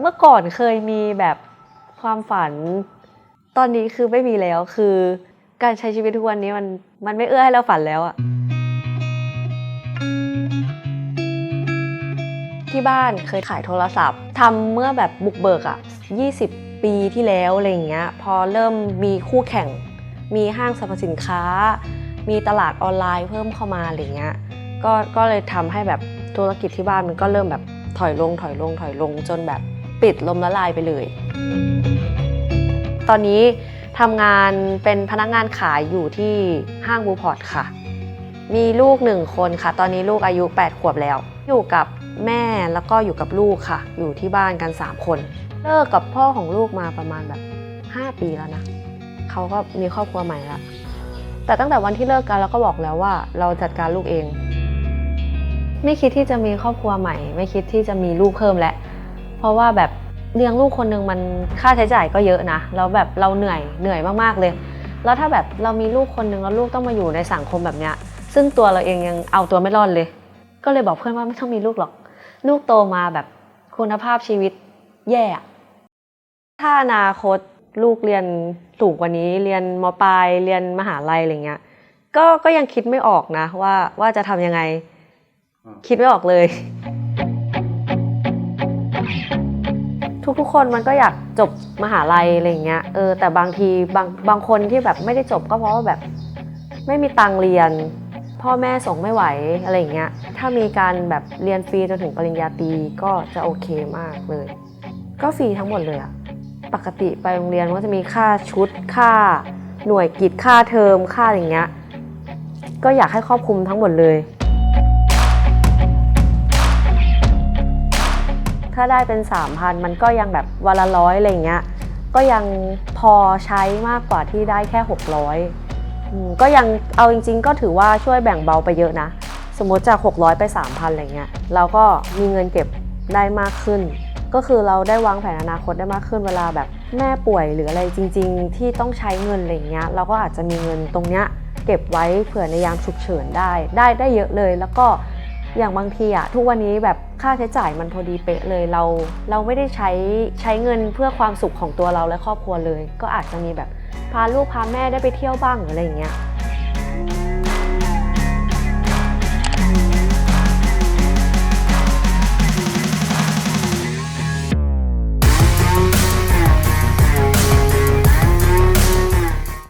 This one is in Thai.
เมื่อก่อนเคยมีแบบความฝัน ตอนนี้คือไม่มีแล้วคือการใช้ชีวิตทุกวันนี้มันมันไม่เอื้อให้เราฝันแล้วอะที่บ้านเคยขายโทรศัพท์ทำเมื่อแบบบุกเบิกอะ20 ปีที่แล้วอะไรเงี้ย พอเริ่มมีคู่แข่ง มีห้างสรรพสินค้า มีตลาดออนไลน์เพิ่มเข้ามาอะไรเงี้ยก็ก็เลยทำให้แบบธุรกิจที่บ้านมันก็เริ่มแบบถอยลงถอยลงถอยลงจนแบบ ปิดลมละลายไปเลย ตอนนี้ทำงานเป็นพนักงานขายอยู่ที่ห้างบูพอร์ตค่ะ มีลูกหนึ่งคนค่ะ ตอนนี้ลูกอายุ 8 ขวบแล้ว อยู่กับแม่แล้วก็อยู่กับลูกค่ะ อยู่ที่บ้านกัน 3 คน เลิกกับพ่อของลูกมาประมาณแบบ 5 ปีแล้วนะเขาก็มีครอบครัวใหม่ละแต่ตั้งแต่วันที่เลิกกันเราก็บอกแล้วว่า เราจัดการลูกเอง ไม่คิดที่จะมีครอบครัวใหม่ ไม่คิดที่จะมีลูกเพิ่มแล้ว เพราะว่าแบบเลี้ยงลูกคนหนึ่งมันค่าใช้จ่ายก็เยอะนะแล้วแบบเราเหนื่อยเหนื่อยมากๆเลย แล้วถ้าแบบเรามีลูกคนหนึ่งแล้วลูกต้องมาอยู่ในสังคมแบบเนี้ย ซึ่งตัวเราเองยังเอาตัวไม่รอดเลย ก็เลยบอกเพื่อนว่าไม่ต้องมีลูกหรอก ลูกโตมาแบบคุณภาพชีวิตแย่ ถ้าอนาคตลูกเรียนสูงกว่านี้เรียนมปลายเรียนมหาลัยอะไรเงี้ย ก็ก็ยังคิดไม่ออกนะว่าว่าจะทำยังไง คิดไม่ออกเลย ทุกๆ คนมันก็อยากจบมหาลัยอะไรเงี้ยเออแต่บางทีบางบางคนที่แบบไม่ได้จบก็เพราะว่าแบบไม่มีตังเรียน พ่อแม่ส่งไม่ไหวอะไรเงี้ยถ้ามีการแบบเรียนฟรีจนถึงปริญญาตรีก็จะโอเคมากเลย ก็ฟรีทั้งหมดเลยอะปกติไปโรงเรียนก็จะมีค่าชุดค่าหน่วยกิจค่าเทอมค่าอย่างเงี้ยก็อยากให้ครอบคลุมทั้งหมดเลย ถ้าได้เป็น 3,000 มันก็ยังแบบวันละร้อยอะไรเงี้ย ก็ยังพอใช้มากกว่าที่ได้แค่ 600อืมก็ยังเอาจริง ๆ ก็ถือว่าช่วยแบ่งเบาไปเยอะนะ สมมติจาก 600 ไป 3,000 อะไรเงี้ย เราก็มีเงินเก็บได้มากขึ้น ก็คือเราได้วางแผนอนาคตได้มากขึ้นเวลาแบบแม่ป่วยหรืออะไรจริง ๆ ที่ต้องใช้เงินอะไรเงี้ย เราก็อาจจะมีเงินตรงเนี้ยเก็บไว้เผื่อในยามฉุกเฉินได้ ได้ได้เยอะเลยแล้วก็ อย่างบางทีอะทุกวันนี้แบบค่าใช้จ่ายมันพอดีเป๊ะเลยเรา เราไม่ได้ใช้ใช้เงินเพื่อความสุขของตัวเราและครอบครัวเลย ก็อาจจะมีแบบพาลูกพาแม่ได้ไปเที่ยวบ้างหรืออะไรอย่างเงี้ย